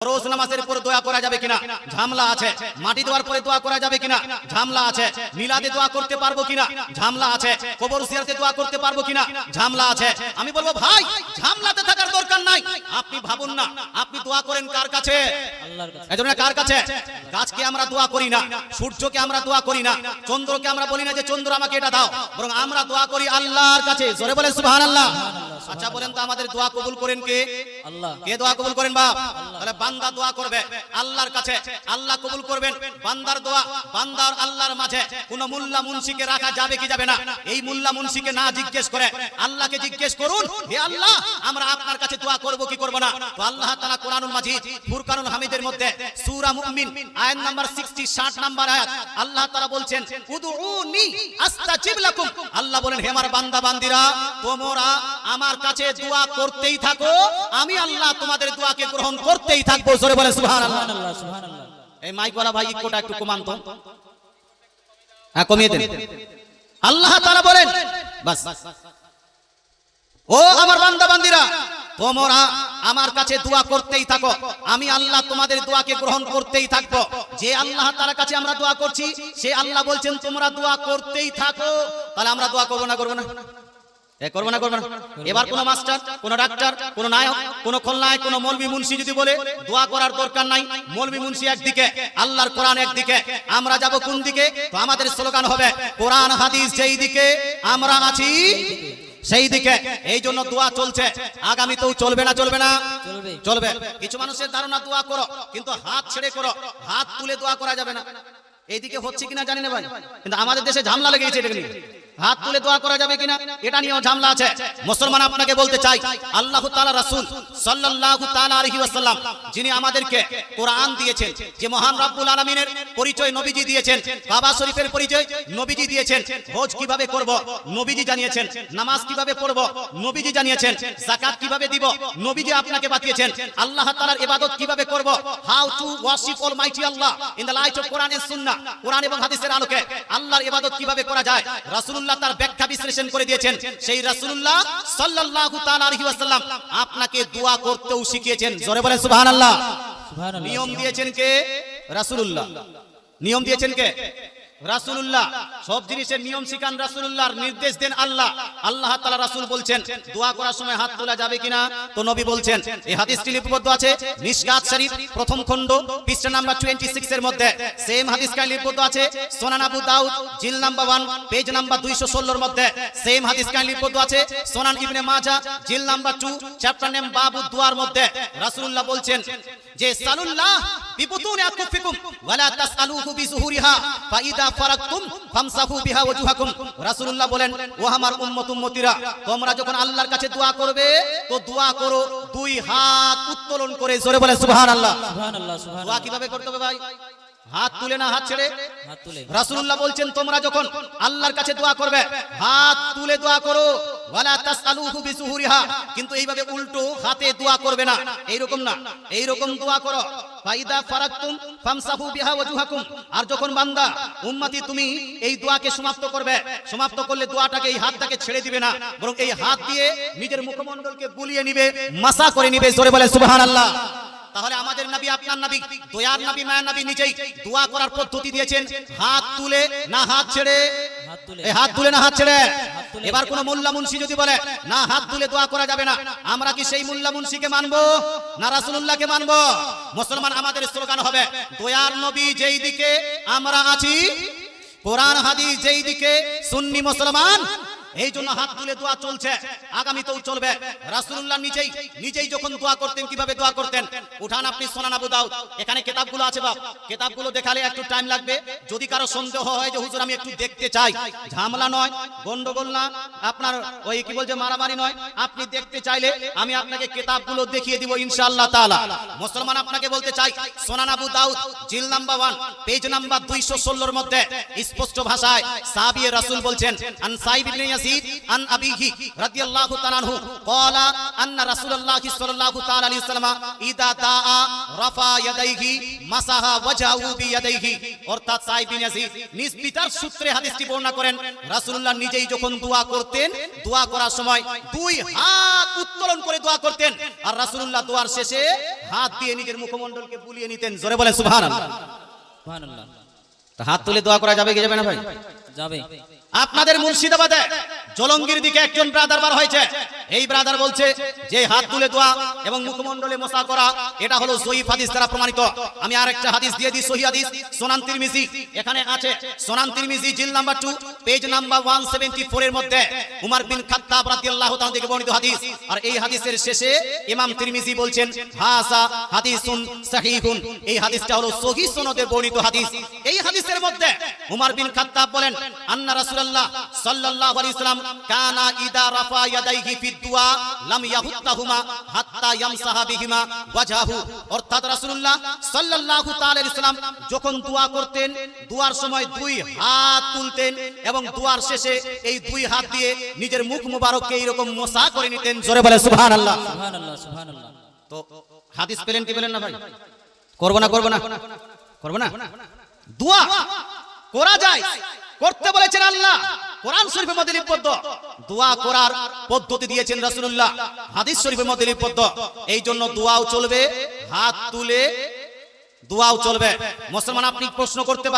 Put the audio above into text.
রোজ নামাজের পরে দোয়া করা যাবে কিনা? ঝামলা আছে। মাটি দেওয়ার পরে দোয়া করা যাবে কিনা? ঝামলা আছে। মিলাদে দোয়া করতে পারব কিনা? ঝামলা আছে। কবর সিয়ারতে দোয়া করতে পারব কিনা? ঝামলা আছে। আমি বলব ভাই ঝামলাতে থাকার দরকার নাই। আপনি ভাবুন না। আপনি দোয়া করেন কার কাছে? কার কাছে? গাছকে আমরা দোয়া করি না সূর্যকে আমরা দোয়া করি না চন্দ্রকে আমরা বলি না যে চন্দ্র আমাকে এটা দাও। বরং আমরা দোয়া করি আল্লাহর কাছে। জোরে সুবহানাল্লাহ। আচ্ছা বলেন তো আমাদের দোয়া কবুল করেন কে? আল্লাহ। কে দোয়া কবুল করেন বাপ? তাহলে বান্দা দোয়া করবে। আল্লাহর কাছে আল্লাহ কবুল করবেন। বান্দার দোয়া বান্দার আল্লাহর মাঝে কোন মুল্লা মুন্সিকে রাখা যাবে কি যাবে না? এই মুল্লা মুন্সিকে না জিজ্ঞেস করে আল্লাহকে জিজ্ঞেস করুন হে আল্লাহ আমরা আপনার কাছে দোয়া করব কি করব না? তো আল্লাহ তাআলা কোরআনুল মাজিদ ফুরকানুল হামিদের মধ্যে সূরা মুমিন আয়াত নাম্বার 60 60 নাম্বার আয়াত আল্লাহ তাআলা বলছেন উদউনি আস্তাজিব লাকুম। আল্লাহ বলেন হে আমার বান্দা বান্দিরা তোমরা আমার কাছে দোয়া করতেই থাকো, আমি আল্লাহ তোমাদের দোয়াকে গ্রহণ করতেই থাকব। জোরে বলে এই ভাই, ইকোটা একটু হ্যাঁ কমিয়ে দেন। আল্লাহ বলেন, বাস। ও আমার বান্দা বান্দিরা তোমরা আমার কাছে দোয়া করতেই থাকো, আমি আল্লাহ তোমাদের দোয়াকে গ্রহণ করতেই থাকব। যে আল্লাহ তার কাছে আমরা দোয়া করছি, সে আল্লাহ বলছেন, তোমরা দোয়া করতেই থাকো। তাহলে আমরা দোয়া করব না করব না? করব না করব না। এবার কোন মাস্টার কোন ডাক্তার কোন নায়ক কোন খলনায়ক কোন মলবি মুন্সি যদি বলে দোয়া করার দরকার নাই মলবি মুন্সি একদিকে আল্লাহর কোরআন একদিকে আমরা যাব কোন দিকে? তো আমাদের স্লোগান হবে কোরআন হাদিস যেই দিকে আমরা আছি সেই দিকে। এই জন্য দোয়া চলছে। আগামীতেও চলবে না চলবে না? চলবে। কিছু মানুষের ধারণা দোয়া করো কিন্তু হাত ছেড়ে করো হাত তুলে দোয়া করা যাবে না। এইদিকে হচ্ছে কিনা জানি না ভাই কিন্তু আমাদের দেশে ঝামলা লেগেছে এটা হাত তুলে দোয়া করা যাবে কিনা, এটা নিয়েও ঝামলা আছে। মুসলমান আপনাকে বলতে চাই, আল্লাহ তাআলা রাসূল সাল্লাল্লাহু তাআলা আলাইহি ওয়াসাল্লাম, যিনি আমাদেরকে কোরআন দিয়েছেন, যে মহান রব্বুল আলামিনের পরিচয় নবীজি দিয়েছেন, কাবা শরীফের পরিচয় নবীজি দিয়েছেন হজ কীভাবে করব, নবীজি জানিয়েছেন, নামাজ কীভাবে পড়ব, নবীজি জানিয়েছেন, যাকাত কীভাবে দিব, নবীজি আপনাকে বাতিয়েছেন আল্লাহ তাআলার ইবাদত কীভাবে করব, how to worship almighty Allah in the light of Quran and Sunnah, Quran এবং হাদিসের আলোকে আল্লাহর ইবাদত কীভাবে করা যায় রাসূলুল্লাহ তার ব্যাখ্যা বিশ্লেষণ করে দিয়েছেন। সেই রাসুল্লাহ সাল্লাল্লাহু তাআলা আলাইহি ওয়াসাল্লাম আপনাকে দোয়া করতেও শিখিয়েছেন। জোরে বলেন সুবহানাল্লাহ। সুবহানাল্লাহ। নিয়ম দিয়েছেন কে? রাসূলুল্লাহ। নিয়ম দিয়েছেন কে? রাসূলুল্লাহ, সব জিনিসের নিয়ম শিখান রাসূলুল্লাহর নির্দেশ দেন আল্লাহ। আল্লাহ তাআলা রাসূল বলছেন, দোয়া করার সময় হাত তোলা যাবে কিনা? তো নবী বলছেন এই হাদিসটি লিপিবদ্ধ আছে, মিশকাত শরীফ, প্রথম খণ্ড, পৃষ্ঠা নাম্বার 26 এর মধ্যে। সেম হাদিস কাই লিপিবদ্ধ আছে, সুনান আবু দাউদ, জিল নাম্বার 1 পেজ নাম্বার 216 এর মধ্যে। সেম হাদিস কাই লিপিবদ্ধ আছে, সুনান ইবনে মাজাহ, জিল নাম্বার 2 চ্যাপ্টার নেম বাবু দুয়ার মধ্যে। রাসুল্লাহ বলছেন, যে সালুল্লাহ বিবুতুনি আকুফিকুম ওয়ালা তাসআলুহু বিজুহুরিহা ফাইদা ফারাকতুম ফামসাহু বিহা ওয়াজুহাকুম রাসূলুল্লাহ বলেন ও আমার উম্মত উম্মতিরা তোমরা যখন আল্লাহর কাছে দোয়া করবে তো দোয়া করো দুই হাত উত্তোলন করে জোরে বলে সুবহানাল্লাহ। সুবহানাল্লাহ দোয়া কীভাবে করতে হবে ভাই? হাত তুলে না হাত ছেড়ে। হাত রাসূলুল্লাহ বলছেন তোমরা যখন আল্লাহর কাছে দোয়া করবে হাত তুলে দোয়া করো ওয়ালা তাসআলুহু বিসুহুরিহা কিন্তু এইভাবে উল্টো হাতে দোয়া করবে না। এইরকম না। এইরকম দোয়া করো। ফাইদা ফারাকতুম ফামসাহু বিহা ওয়াজুহাকুম। আর যখন বান্দা উম্মতি তুমি এই দোয়াকে সমাপ্ত করবে সমাপ্ত করলে দোয়াটাকে এই হাতটাকে ছেড়ে দিবে না। বরং এই হাত দিয়ে নিজের মুখমণ্ডলকে বুলিয়ে নিবে মাসা করে নিবে জোরে বলে সুবহানাল্লাহ। তাহলে আমাদের নবী আপনার নবী দয়ার নবী মায়ের নবী নিজেই দোয়া করার পদ্ধতি দিয়েছেন। হাত তুলে না হাত ছেড়ে? হাত তুলে। এই না হাত ছেড়ে। এবার কোন মোল্লা মুন্সি যদি বলে, না, হাত তুলে দোয়া করা যাবে না। আমরা কি সেই মোল্লা মুন্সিকে মানবো? না রাসুল্লাহকে মানবো? মুসলমান আমাদের স্লোগান হবে, দয়ার নবী যেই দিকে আমরা আছি, কোরআন, হাদিস যেই দিকে সুন্নি মুসলমান এই জন্য হাত তুলে দোয়া চলছে। আগামীতেও চলবে। রাসূলুল্লাহ নিজেই নিজেই যখন দোয়া করতেন, কীভাবে দোয়া করতেন? উঠান আপনি সোনান আবু দাউদ। এখানে কিতাবগুলো আছে বাপ। কিতাবগুলো দেখালে একটু টাইম লাগবে। যদি কারও সন্দেহ হয় যে, হুজুর, আমি একটু দেখতে চাই। ঝামেলা নয়, গন্ডগোল না। আপনার ওই কি বলছে, মারামারি নয়। আপনি দেখতে চাইলে আমি আপনাকে কিতাবগুলো দেখিয়ে দিব ইনশাআল্লাহ তাআলা। মুসলমান আপনাকে বলতে চাই, সোনান আবু দাউদ, জিল নাম্বার 1 পেজ নাম্বার 216 এর মধ্যে স্পষ্ট ভাষায় সাহাবী রাসূল বলছেন, আন সাইব ইবনে يزيد عن أبيه رضي الله تعالى عنه قال أن رسول الله صلى الله تعالى عليه وسلم إذا دعا رفع يديه مسح وجهه بيديه অর্থাৎ সাইদ বিন ইয়াজিদ নিজ পিতার সূত্রে হাদিসটি বর্ণনা করেন রাসূলুল্লাহ নিজেই যখন দোয়া করতেন দোয়া করার সময় দুই হাত উত্তোলন করে দোয়া করতেন আর রাসূলুল্লাহ দোয়ার শেষে হাত দিয়ে নিজের মুখমণ্ডলকে বুলিয়ে নিতেন জোরে বলেন সুবহানাল্লাহ সুবহানাল্লাহ তা হাত তুলে দোয়া করা যাবে কি যাবে না ভাই যাবে আপনাদের মুর্শিদাবাদে জলঙ্গির দিকে একজন ব্রাদার বার হয়েছে। এই ব্রাদার বলছে যে হাত তুলে দোয়া এবং মুখমণ্ডলে মশা করা, এটা হলো সহিহ হাদিস দ্বারা প্রমাণিত। আমি আরেকটা হাদিস দিয়ে দিই সহিহ হাদিস, সোনান তিরমিজি। এখানে আছে, সোনান তিরমিজি, জিল নাম্বার 2 পেজ নাম্বার 174 এর মধ্যে উমর বিন খাত্তাব রাদিয়াল্লাহু তাআলা থেকে বর্ণিত হাদিস। আর এই হাদিসের শেষে ইমাম তিরমিজি বলছেন, হাসা হাদিসুন সহিহুন। এই হাদিসটা হলো সহিহ সনদে বর্ণিত হাদিস। এই হাদিসের মধ্যে উমর বিন খাত্তাব বলেন, আন্না রাসূলুল্লাহ সাল্লাল্লাহু আলাইহি সাল্লাম কানা ইদা রাফা ইয়াদাইহি ফিদ লাম ইয়াহুত্তাহুমা হাত্তা ইয়ামসাহা বিহিমা ওয়াজহাহু অর্থাৎ রাসূলুল্লাহ সাল্লাল্লাহু তাআলা আলাইহি সাল্লাম যখন দোয়া করতেন দোয়ার সময় দুই হাত তুলতেন এবং দোয়ার শেষে এই দুই হাত দিয়ে নিজের মুখ মুবারককে এইরকম মোসা করে নিতেন। জোরে বলে সুবহানাল্লাহ। সুবহানাল্লাহ সুবহানাল্লাহ। তো হাদিস পেলেন কি পেলেন না ভাই? করব না করব না? করব না? দোয়া করা যায়। করতে বলেছেন আল্লাহ। কোরআন শরীফের মধ্যে লিপিবদ্ধ। দোয়া করার পদ্ধতি দিয়েছেন রাসূলুল্লাহ। হাদিস শরীফের মধ্যে লিপিবদ্ধ। এই জন্য দোয়াও চলবে, হাত তুলে দোয়াও চলবে। মুসলমান, আপনি প্রশ্ন করতে